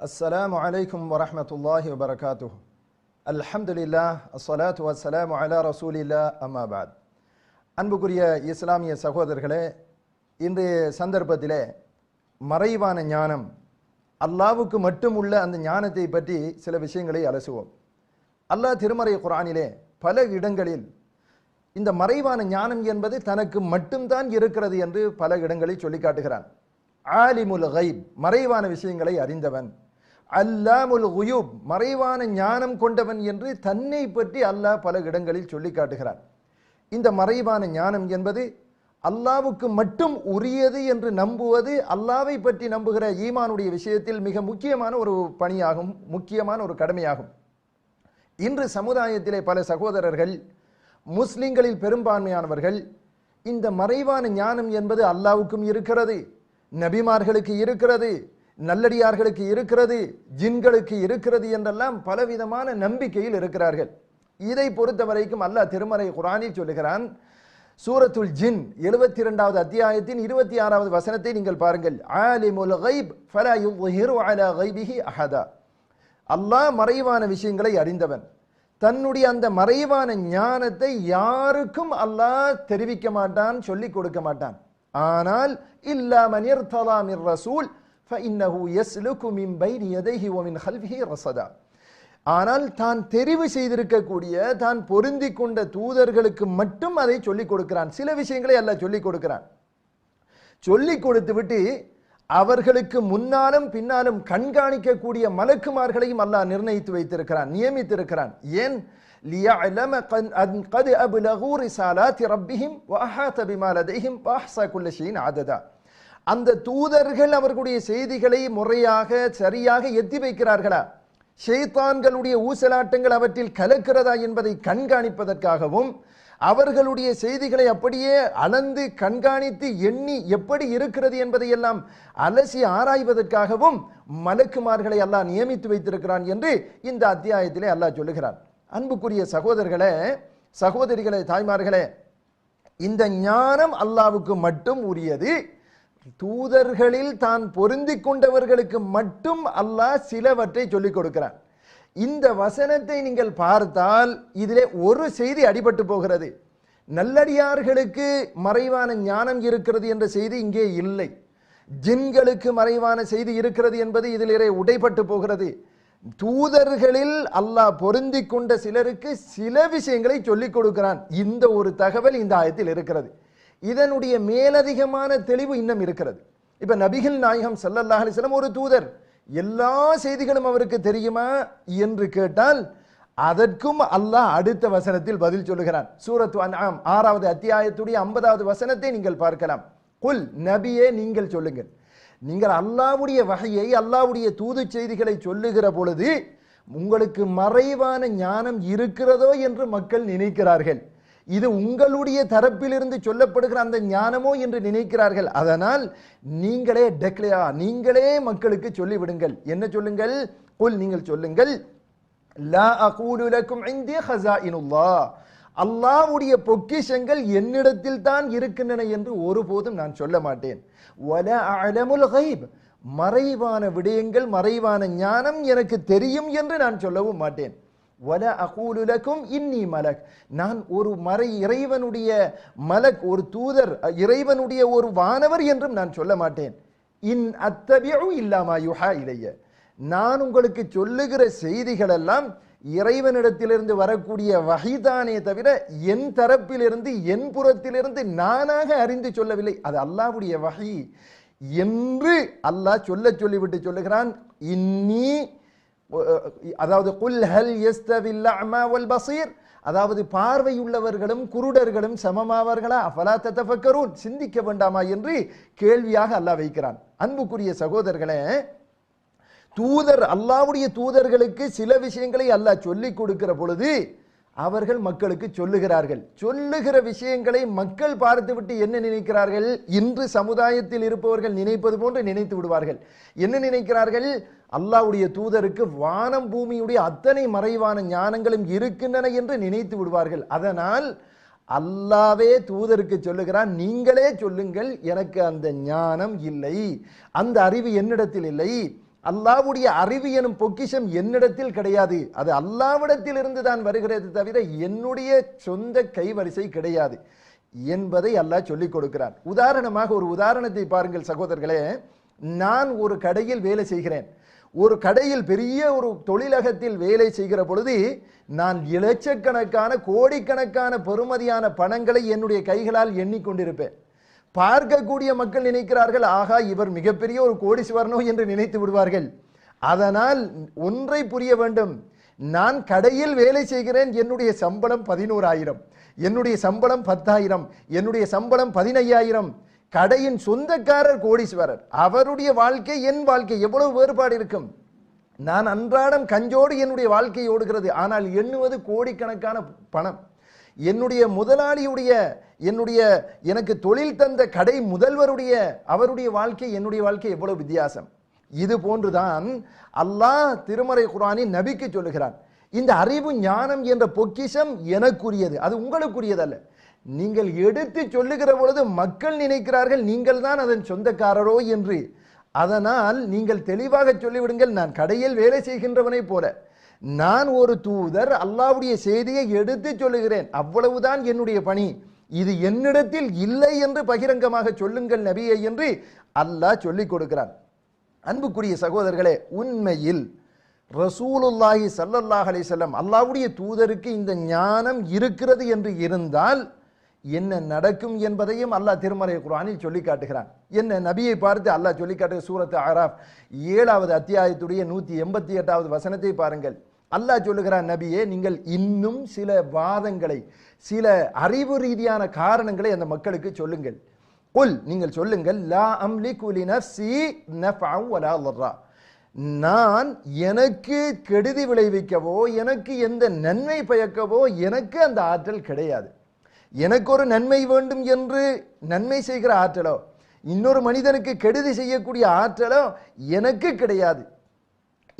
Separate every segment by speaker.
Speaker 1: السلام عليكم ورحمة الله وبركاته الحمد لله الصلاة والسلام على رسول الله أما بعد அன்புக்குரிய இஸ்லாமிய சகோதரர்களே இன்றைய சந்தர்ப்பத்திலே மறைவான ஞானம் அல்லாவுக்கு மட்டும் உள்ள அந்த ஞானத்தை பற்றி சில விஷயங்களை அலசுவோம் அல்லாஹ் திருமறை குரானிலே பல இடங்களில் இந்த மறைவான ஞானம் என்பது தனக்கு மட்டும்தான் இருக்கிறது என்று பல இடங்களில் சொல்லி காட்டுகிறான் ஆலிமுல் கைப் மறைவான விஷயங்களை அறிந்தவன் அல்லாமுல் குயூப் மறைவான ஞானம் கொண்டவன் என்று தன்னை பற்றி அல்லாஹ் பல இடங்களில் சொல்லி காட்டுகிறான். இந்த மறைவான ஞானம் என்பது அல்லாவுக்கு மட்டும் உரியது என்று நம்புவது அல்லாவை பற்றி நம்புகிற ஈமானுடைய விஷயத்தில் மிக முக்கியமான ஒரு பணியாகும் முக்கியமான ஒரு கடமையாகும். இன்று சமுதாயத்திலே பல சகோதரர்கள் முஸ்லிம்களில் பெரும்பான்மையானவர்கள் இந்த மறைவான ஞானம் என்பது அல்லாவுக்கும் இருக்கிறது நபிமார்களுக்கு இருக்கிறது நல்லடியார்களுக்கு இருக்கிறது ஜின்களுக்கு இருக்கிறது என்றெல்லாம் பலவிதமான நம்பிக்கையில் இருக்கிறார்கள். இதை பொறுத்த வரைக்கும் அல்லாஹ் திருமறை குரானில் சொல்லுகிறான் சூரத்துல் ஜின் எழுபத்தி இரண்டாவது அத்தியாயத்தின் இருபத்தி ஆறாவது வசனத்தை நீங்கள் பாருங்கள். ஆலிமுல் கைப் ஃபலா யுظஹிரு அலா கைபிஹி அஹதா. அல்லாஹ் மறைவான விஷயங்களை அறிந்தவன். தன்னுடைய அந்த மறைவான ஞானத்தை யாருக்கும் அல்லாஹ் தெரிவிக்க மாட்டான் சொல்லிக் கொடுக்க மாட்டான். ஆனால் இல்லா தலாமிர் ரசூல் فإنه يسلك من بين يديه ومن خلفه رصدا ஆனால் தான் தெரிவு செய்திருக்கக்கூடிய தான் பொருந்தி கொண்ட தூதர்களுக்கு மட்டும் அதை சொல்லிக் கொடுக்கிறான் சில விஷயங்களை அல்லாஹ் சொல்லிக் கொடுக்கிறான் சொல்லிக் கொடுத்து விட்டு அவர்களுக்கு முன்னாலும் பின்னாலும் கண்காணிக்கக்கூடிய மலக்குமார்களையும் அல்லாஹ் நிர்ணயித்து வைத்திருக்கிறான் நியமித்திருக்கிறான் ஏன் ليعلم أن قد أبلغوا رسالات ربهم وأحاط بما لديهم وأحصى كل شيء عددا அந்த தூதர்கள் அவர்களுடைய செய்திகளை முறையாக சரியாக எத்தி வைக்கிறார்களா? ஷெய்தான்களுடைய ஊசலாட்டங்கள் அவற்றில் கலக்கிறதா என்பதை கண்காணிப்பதற்காகவும் அவர்களுடைய செய்திகளை அப்படியே அளந்து கண்காணித்து எண்ணி எப்படி இருக்கிறது என்பதையெல்லாம் அலசி ஆராய்வதற்காகவும் மலக்குமார்களை அல்லாஹ் நியமித்து வைத்திருக்கிறான் என்று இந்த அத்தியாயத்திலே அல்லாஹ் சொல்லுகிறான். அன்புக்குரிய சகோதரர்களே சகோதரிகளே தாய்மார்களே இந்த ஞானம் அல்லாவுக்கு மட்டும் உரியது. தூதர்களில் தான் பொருந்தி கொண்டவர்களுக்கு மட்டும் அல்லாஹ் சிலவற்றை சொல்லிக் கொடுக்கிறான். இந்த வசனத்தை நீங்கள் பார்த்தால் இதிலே ஒரு செய்தி அடிபட்டு போகிறது. நல்லடியார்களுக்கு மறைவான ஞானம் இருக்கிறது என்ற செய்தி இங்கே இல்லை. ஜின்களுக்கு மறைவான செய்தி இருக்கிறது என்பது இதிலே உடைப்பட்டு போகிறது. தூதர்களில் அல்லாஹ் பொருந்தி கொண்ட சிலருக்கு சில விஷயங்களை சொல்லிக் கொடுக்கிறான். இந்த ஒரு தகவல் இந்த ஆயத்தில் இருக்கிறது. இதனுடைய மேலதிகமான தெளிவு இன்னும் இருக்கிறது. இப்ப நபிகள் நாயகம் சல்லல்லாஹ் அலிஸ்லம் ஒரு தூதர் எல்லா செய்திகளும் அவருக்கு தெரியுமா என்று கேட்டால் அதற்கும் அல்லாஹ் அடுத்த வசனத்தில் பதில் சொல்லுகிறான். சூரத் அன்ஆம் ஆறாவது அத்தியாயத்துடைய ஐம்பதாவது வசனத்தை நீங்கள் பார்க்கலாம். குல் நபியே நீங்கள் சொல்லுங்கள். நீங்கள் அல்லாவுடைய வகையை அல்லாவுடைய தூது செய்திகளை சொல்லுகிற பொழுது உங்களுக்கு மறைவான ஞானம் இருக்கிறதோ என்று மக்கள் நினைக்கிறார்கள். இது உங்களுடைய தரப்பிலிருந்து சொல்லப்படுகிற அந்த ஞானமோ என்று நினைக்கிறார்கள். அதனால் நீங்களே டெக்லையா நீங்களே மக்களுக்கு சொல்லிவிடுங்கள். என்ன சொல்லுங்கள்? கொல் நீங்கள் சொல்லுங்கள். லா அகூலு லக்கும் இந்தி ஹஸாயினுல்லாஹ் அல்லாஹ்வுடைய பொக்கிஷங்கள் என்னிடத்தில் தான் இருக்கின்றன என்று ஒருபோதும் நான் சொல்ல மாட்டேன். வல அலமுல் மறைவான விடயங்கள் மறைவான ஞானம் எனக்கு தெரியும் என்று நான் சொல்லவும் மாட்டேன். வல அகூலு லக்கும் இன்னி மலக் நான் ஒரு மறை இறைவனுடைய மலக் ஒரு தூதர் இறைவனுடைய ஒரு வானவர் என்றும் நான் சொல்ல மாட்டேன். இன் அத்தபியு இல்லாமா யுஹா இலைய. நான் உங்களுக்கு சொல்லுகிற செய்திகள் எல்லாம் இறைவனிடத்திலிருந்து வரக்கூடிய வகைதானே தவிர என் தரப்பிலிருந்து என் புறத்திலிருந்து நானாக அறிந்து சொல்லவில்லை. அது அல்லாவுடைய வகை என்று அல்லாஹ் சொல்ல சொல்லிவிட்டு சொல்லுகிறான் இன்னி அதாவது குல் ஹல் எஸ்தவில் அமா வல் பசீர் அதாவது பார்வையுள்ளவர்களும் குருடர்களும் சமமாவார்களா? அஃபலா தத்தஃபக்கரூன் சிந்திக்க வேண்டாமா என்று கேள்வியாக அல்லாஹ் வைக்கிறான். அன்புக்குரிய சகோதரர்களே தூதர் அல்லாவுடைய தூதர்களுக்கு சில விஷயங்களை அல்லாஹ் சொல்லிக் கொடுக்கிற பொழுது அவர்கள் மக்களுக்கு சொல்லுகிறார்கள். சொல்லுகிற விஷயங்களை மக்கள் பார்த்துவிட்டு என்ன நினைக்கிறார்கள்? இன்று சமுதாயத்தில் இருப்பவர்கள் நினைப்பது போன்று நினைத்து விடுவார்கள். என்ன நினைக்கிறார்கள்? அல்லாவுடைய தூதருக்கு வானம் பூமியுடைய அத்தனை மறைவான ஞானங்களும் இருக்கின்றன என்று நினைத்து விடுவார்கள். அதனால் அல்லாவே தூதருக்கு சொல்லுகிறான் நீங்களே சொல்லுங்கள் எனக்கு அந்த ஞானம் இல்லை. அந்த அறிவு என்னிடத்தில் இல்லை. அல்லாவுடைய அறிவு எனும் பொக்கிஷம் என்னிடத்தில் கிடையாது. அது அல்லாவிடத்தில் இருந்து தான் வருகிறது தவிர என்னுடைய சொந்த கைவரிசை கிடையாது என்பதை அல்லாஹ் சொல்லிக் கொடுக்கிறான். உதாரணமாக ஒரு உதாரணத்தை பாருங்கள் சகோதரர்களே. நான் ஒரு கடையில் வேலை செய்கிறேன். ஒரு கடையில் பெரிய ஒரு தொழிலகத்தில் வேலை செய்கிற பொழுது நான் இலட்சக்கணக்கான கோடிக்கணக்கான பெறுமதியான பணங்களை என்னுடைய கைகளால் எண்ணிக்கொண்டிருப்பேன் பார்க்கக்கூடிய மக்கள் நினைக்கிறார்கள் ஆகா இவர் மிகப்பெரிய ஒரு கோடீஸ்வரனோ என்று நினைத்து விடுவார்கள். அதனால் ஒன்றை புரிய வேண்டும் நான் கடையில் வேலை செய்கிறேன் என்னுடைய சம்பளம் பதினோராயிரம் என்னுடைய சம்பளம் பத்தாயிரம் என்னுடைய சம்பளம் பதினையாயிரம் கடையின் சொந்தக்காரர் கோடீஸ்வரர் அவருடைய வாழ்க்கை என் வாழ்க்கை எவ்வளவு வேறுபாடு இருக்கும்? நான் அன்றாடம் கஞ்சோடு என்னுடைய வாழ்க்கை ஓடுகிறது ஆனால் எண்ணுவது கோடிக்கணக்கான பணம். என்னுடைய முதலாளியுடைய என்னுடைய எனக்கு தொழில் தந்த கடை முதல்வருடைய அவருடைய வாழ்க்கை என்னுடைய வாழ்க்கை எவ்வளவு வித்தியாசம்? இது போன்றுதான் அல்லாஹ் திருமறை குரானின் நபிக்கு சொல்லுகிறான். இந்த அறிவு ஞானம் என்ற பொக்கிஷம் எனக்குரியது. அது உங்களுக்குரியதல்ல. நீங்கள் எடுத்து சொல்லுகிற பொழுது மக்கள் நினைக்கிறார்கள் நீங்கள் தான் அதன் சொந்தக்காரரோ என்று. அதனால் நீங்கள் தெளிவாக சொல்லிவிடுங்கள் நான் கடையில் வேலை செய்கின்றவனை போல. நான் ஒரு தூதர் அல்லாவுடைய செய்தியை எடுத்து சொல்லுகிறேன். அவ்வளவுதான் என்னுடைய பணி. இது என்னிடத்தில் இல்லை என்று பகிரங்கமாக சொல்லுங்கள் நபியை என்று அல்லாஹ் சொல்லிக் கொடுக்கிறான். அன்புக்குரிய சகோதரர்களே உண்மையில் ரசூலுல்லாஹி சல்லல்லாஹ் அலைஹி அல்லாவுடைய தூதருக்கு இந்த ஞானம் இருக்கிறது என்று இருந்தால் என்ன நடக்கும் என்பதையும் அல்லாஹ் திருமறை குரானில் சொல்லி காட்டுகிறான். என்ன நபியை பார்த்து அல்லாஹ் சொல்லி காட்டுகிற சூரத்து ஆராஃப் ஏழாவது அத்தியாயத்துடைய நூற்றி எண்பத்தி எட்டாவது வசனத்தை பாருங்கள். அல்லாஹ் சொல்லுகிறான் நபியே நீங்கள் இன்னும் சில வாதங்களை சில அறிவு ரீதியான காரணங்களை அந்த மக்களுக்கு சொல்லுங்கள். உல் நீங்கள் சொல்லுங்கள் லா அம்லி லினஃப்ஸி நஃபஅன் வலா நான் எனக்கு கெடுதி விளைவிக்கவோ எனக்கு எந்த நன்மை பயக்கவோ எனக்கு அந்த ஆற்றல் கிடையாது. எனக்கு ஒரு நன்மை வேண்டும் என்று நன்மை செய்கிற ஆற்றலோ இன்னொரு மனிதனுக்கு கெடுதி செய்யக்கூடிய ஆற்றலோ எனக்கு கிடையாது.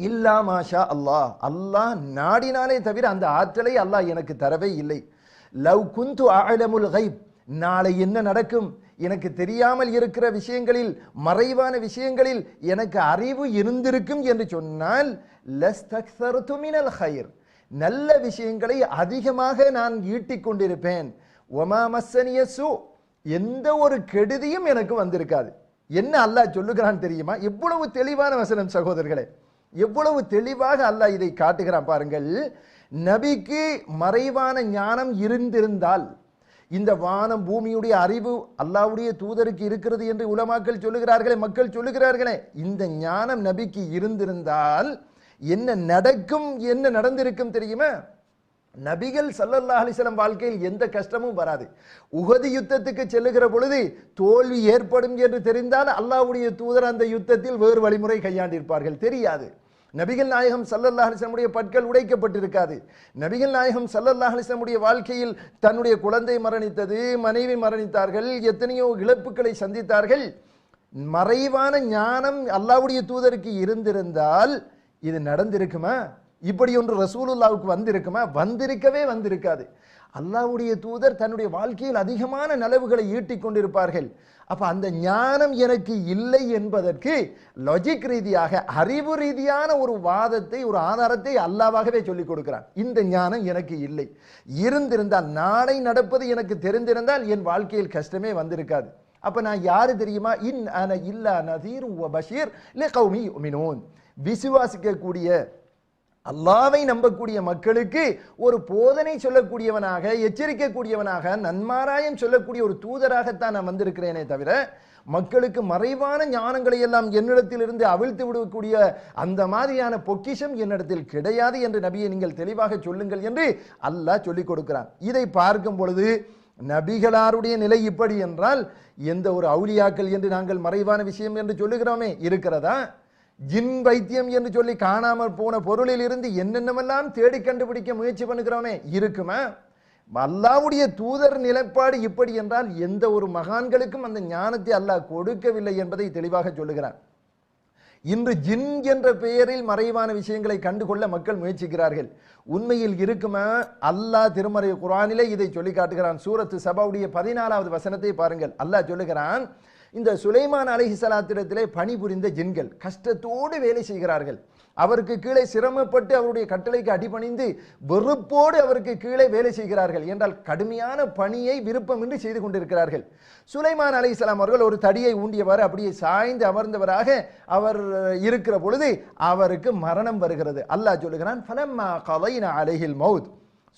Speaker 1: இல்லா மாஷா அல்லாஹ். அல்லாஹ் நாடினாலே தவிர அந்த ஆற்றலை அல்லாஹ் எனக்கு தரவே இல்லை. லவ் குந்து அழமுல் கைப். நாளை என்ன நடக்கும்? எனக்கு தெரியாமல் இருக்கிற விஷயங்களில் மறைவான விஷயங்களில் எனக்கு அறிவு இருந்திருக்கும் என்று சொன்னால் லஸ்தக்ஸர்து மினல் நல்ல விஷயங்களை அதிகமாக நான் ஈட்டிக் கொண்டிருப்பேன். ஒமா மஸ்ஸனிய சு. எந்த ஒரு கெடுதியும் எனக்கு வந்திருக்காது. என்ன அல்லாஹ் சொல்லுகிறான் தெரியுமா? எவ்வளவு தெளிவான வசனம் சகோதரர்களே. எவ்வளவு தெளிவாக அல்லாஹ் இதை காட்டுகிறான் பாருங்கள். நபிக்கு மறைவான ஞானம் இருந்திருந்தால் இந்த வானம் பூமியுடைய அறிவு அல்லாவுடைய தூதருக்கு இருக்கிறது என்று உலமாக்கள் சொல்லுகிறார்களே மக்கள் சொல்லுகிறார்களே இந்த ஞானம் நபிக்கு இருந்திருந்தால் என்ன நடக்கும் என்ன நடந்திருக்கும் தெரியுமா? நபிகள் சல்லல்லா அலைஹி வாழ்க்கையில் எந்த கஷ்டமும் வராது. உகதி யுத்தத்துக்கு செல்லுகிற பொழுது தோல்வி ஏற்படும் என்று தெரிந்தால் அல்லாவுடைய தூதர் அந்த யுத்தத்தில் வேறு வழிமுறை கையாண்டிருப்பார்கள். தெரியாது. நபிகள் நாயகம் சல்லல்லா அலிஸ்லமுடைய பற்கள் உடைக்கப்பட்டிருக்காது. நபிகள் நாயகம் சல்லல்லா அலிஸ்லமுடைய வாழ்க்கையில் தன்னுடைய குழந்தை மரணித்தது மனைவி மரணித்தார்கள் எத்தனையோ இழப்புகளை சந்தித்தார்கள். மறைவான ஞானம் அல்லாவுடைய தூதருக்கு இருந்திருந்தால் இது நடந்திருக்குமா? இப்படி ஒன்று ரசூலுல்லாவுக்கு வந்திருக்குமா? வந்திருக்கவே வந்திருக்காது. அல்லாஹ்வுடைய தூதர் தன்னுடைய வாழ்க்கையில் அதிகமான நலவுகளை ஈட்டிக் கொண்டிருப்பார்கள். அப்ப அந்த ஞானம் எனக்கு இல்லை என்பதற்கு லாஜிக் ரீதியாக அறிவு ரீதியான ஒரு வாதத்தை ஒரு ஆதாரத்தை அல்லாவாகவே சொல்லிக் கொடுக்கிறான். இந்த ஞானம் எனக்கு இல்லை. இருந்திருந்தால் நாளை நடப்பது எனக்கு தெரிந்திருந்தால் என் வாழ்க்கையில் கஷ்டமே வந்திருக்காது. அப்ப நான் யாரு தெரியுமா? இன் அன இல்லா நதீர் பஷீர் பஷீர் கௌமி மினோன் விசுவாசிக்கக்கூடிய அல்லாவை நம்பக்கூடிய மக்களுக்கு ஒரு போதனை சொல்லக்கூடியவனாக எச்சரிக்கக்கூடியவனாக நன்மாராயம் சொல்லக்கூடிய ஒரு தூதராகத்தான் நான் வந்திருக்கிறேனே தவிர மக்களுக்கு மறைவான ஞானங்களை எல்லாம் என்னிடத்திலிருந்து அவிழ்த்து விடக்கூடிய அந்த மாதிரியான பொக்கிஷம் என்னிடத்தில் கிடையாது என்று நபியை நீங்கள் தெளிவாக சொல்லுங்கள் என்று அல்லாஹ் சொல்லிக் கொடுக்கிறான். இதை பார்க்கும் பொழுது நபிகளாருடைய நிலை இப்படி என்றால் எந்த ஒரு அவுளியாக்கள் என்று நாங்கள் மறைவான விஷயம் என்று சொல்லுகிறோமே இருக்கிறதா? ஜின் வைத்தியம் என்று சொல்லி காணாமல் போன பொருளில் இருந்து என்னென்னவெல்லாம் தேடி கண்டுபிடிக்க முயற்சி பண்ணுகிறோமே இருக்குமா? அல்லாவுடைய தூதர் நிலைப்பாடு இப்படி என்றால் எந்த ஒரு மகான்களுக்கும் அந்த ஞானத்தை அல்லாஹ் கொடுக்கவில்லை என்பதை தெளிவாக சொல்லுகிறான் இன்று ஜின் என்ற பெயரில் மறைவான விஷயங்களை கண்டுகொள்ள மக்கள் முயற்சிக்கிறார்கள். உண்மையில் இருக்குமா? அல்லாஹ் திருமறை குரானிலே இதை சொல்லி காட்டுகிறான். சூரத்து சபாவுடைய பதினாலாவது வசனத்தை பாருங்கள். அல்லாஹ் சொல்லுகிறான் இந்த சுலைமான் அலைஹிஸ்ஸலாத்திடத்திலே பணிபுரிந்த ஜின்கள் கஷ்டத்தோடு வேலை செய்கிறார்கள். அவருக்கு கீழே சிரமப்பட்டு அவருடைய கட்டளைக்கு அடிபணிந்து வெறுப்போடு அவருக்கு கீழே வேலை செய்கிறார்கள். என்றால் கடுமையான பணியை விருப்பமின்றி செய்து கொண்டிருக்கிறார்கள். சுலைமான் அலைஹிஸ்ஸலாம் அவர்கள் ஒரு தடியை ஊண்டியவாறு அப்படியே சாய்ந்து அமர்ந்தவராக அவர் இருக்கிற பொழுது அவருக்கு மரணம் வருகிறது. அல்லாஹ் சொல்லுகிறான் ஃபலம்மா கதைன அலைஹில் மௌத்.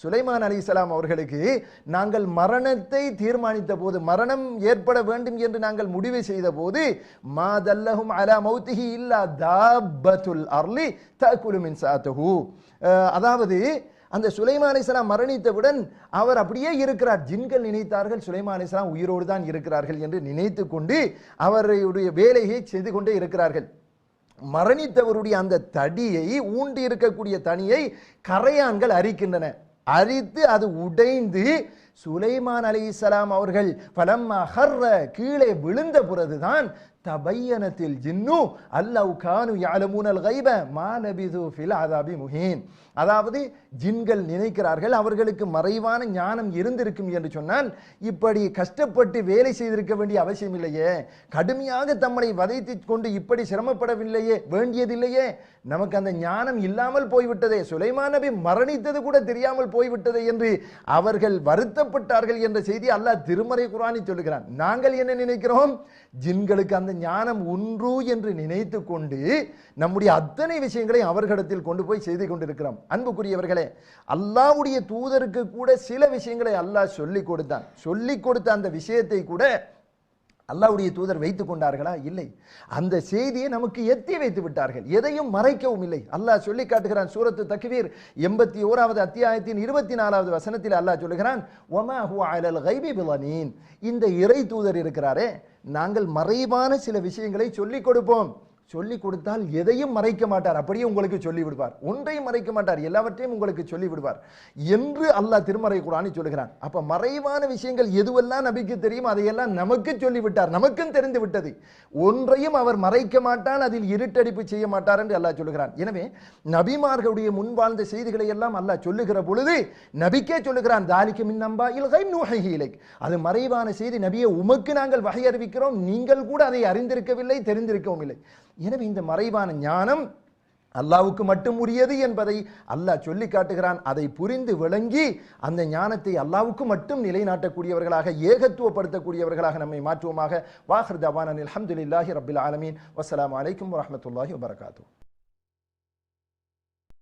Speaker 1: சுலைமான் அலிசலாம் அவர்களுக்கு நாங்கள் மரணத்தை தீர்மானித்த போது மரணம் ஏற்பட வேண்டும் என்று நாங்கள் முடிவு செய்த போது மாதல்லஹும் அலா மௌத்திஹி இல்லா தாபத்துல் அர்லி தகுலு மின் சாத்துஹு. அதாவது அந்த சுலைமான் அலிஸ்லாம் மரணித்தவுடன் அவர் அப்படியே இருக்கிறார். ஜின்கள் நினைத்தார்கள் சுலைமான் அலிஸ்லாம் உயிரோடு தான் இருக்கிறார்கள் என்று நினைத்து கொண்டு அவருடைய வேலையை செய்து கொண்டே இருக்கிறார்கள். மரணித்தவருடைய அந்த தடியை ஊண்டி இருக்கக்கூடிய தனியை கரையான்கள் அரிக்கின்றன. அரித்து அது உடைந்து சுலைமான் அலைஹிஸ்ஸலாம் அவர்கள் பலம் அகர்ற கீழே விழுந்த பிறகுதான் தபையனத்தில் ஜின்னு அல்லவ் கானு யாலமூனல் கைப மாலபிது ஃபில் அதாபி முஹீன். அதாவது ஜின்கள் நினைக்கிறார்கள் அவர்களுக்கு மறைவான ஞானம் இருந்திருக்கும் என்று சொன்னால் இப்படி கஷ்டப்பட்டு வேலை செய்திருக்க வேண்டிய அவசியம் இல்லையே. கடுமையாக தம்மை வதைத்து கொண்டு இப்படி சிரமப்படவில்லையே வேண்டியதில்லையே. நமக்கு அந்த ஞானம் இல்லாமல் போய்விட்டதே. சுலைமான் நபி மரணித்தது கூட தெரியாமல் போய்விட்டதே என்று அவர்கள் வருத்தப்பட்டார்கள் என்ற செய்தி அல்லாஹ் திருமறை குரானி சொல்லுகிறான். நாங்கள் என்ன நினைக்கிறோம்? ஜின்களுக்கு அந்த ஞானம் ஒன்று என்று நினைத்து கொண்டு நம்முடைய அத்தனை விஷயங்களை அவர்களிடத்தில் கொண்டு போய் செய்து கொண்டிருக்கிறோம். அன்புக்குரியவர்களே அல்லாவுடைய தூதருக்கு கூட சில விஷயங்களை அல்லாஹ் சொல்லி கொடுத்தான். சொல்லி கொடுத்த அந்த விஷயத்தை கூட அல்லாவுடைய தூதர் வைத்துக் கொண்டார்களா? இல்லை. அந்த செய்தியை நமக்கு எத்தி வைத்து விட்டார்கள். எதையும் மறைக்கவும் இல்லை. அல்லாஹ் சொல்லி காட்டுகிறான் சூரத்து தக்வீர் எண்பத்தி ஓராவது அத்தியாயத்தின் இருபத்தி நாலாவது வசனத்தில் அல்லாஹ் சொல்லுகிறான் ஒமா ஹுவ அலல் கைபி பிலனீன் இந்த இறை தூதர் இருக்கிறாரே நாங்கள் மறைவான சில விஷயங்களை சொல்லிக் கொடுப்போம். சொல்லி கொடுத்தால் எதையும் மறைக்க மாட்டார். அப்படியே உங்களுக்கு சொல்லி விடுவார். ஒன்றையும் மறைக்க மாட்டார். எல்லாவற்றையும் உங்களுக்கு சொல்லி விடுவார். என்று அல்லாஹ் திருமறை குரானி சொல்லுகிறான். அப்ப மறைவான விஷயங்கள் எதுவெல்லாம் நபிக்கு தெரியும் அதையெல்லாம் நமக்கு சொல்லிவிட்டார் நமக்கும் தெரிந்து விட்டது. ஒன்றையும் அவர் மறைக்க மாட்டான் அதில் இருட்டடிப்பு செய்ய மாட்டார் என்று அல்லாஹ் சொல்லுகிறான். எனவே நபிமார்களுடைய முன் வாழ்ந்த செய்திகளை எல்லாம் அல்லாஹ் சொல்லுகிற பொழுது நபிக்கே சொல்லுகிறான் தாலிக்கு மின்னம்பா இல்கை. நூஹிலை அது மறைவான செய்தி. நபியை உமக்கு நாங்கள் வகை அறிவிக்கிறோம். நீங்கள் கூட அதை அறிந்திருக்கவில்லை தெரிந்திருக்கவும் இல்லை. எனவே இந்த மறைவான ஞானம் அல்லாவுக்கு மட்டும் உரியது என்பதை அல்லாஹ் சொல்லி காட்டுகிறான். அதை புரிந்து விளங்கி அந்த ஞானத்தை அல்லாவுக்கு மட்டும் நிலைநாட்டக்கூடியவர்களாக ஏகத்துவப்படுத்தக்கூடியவர்களாக நம்மை மாற்றுவோமாக. வாஹர் தவான் அல்ஹம்துலில்லாஹி ரபில் ஆலமீன். வசலாம் அலைக்கும் வரமத்துல்லாஹி வபரகாத்துஹு.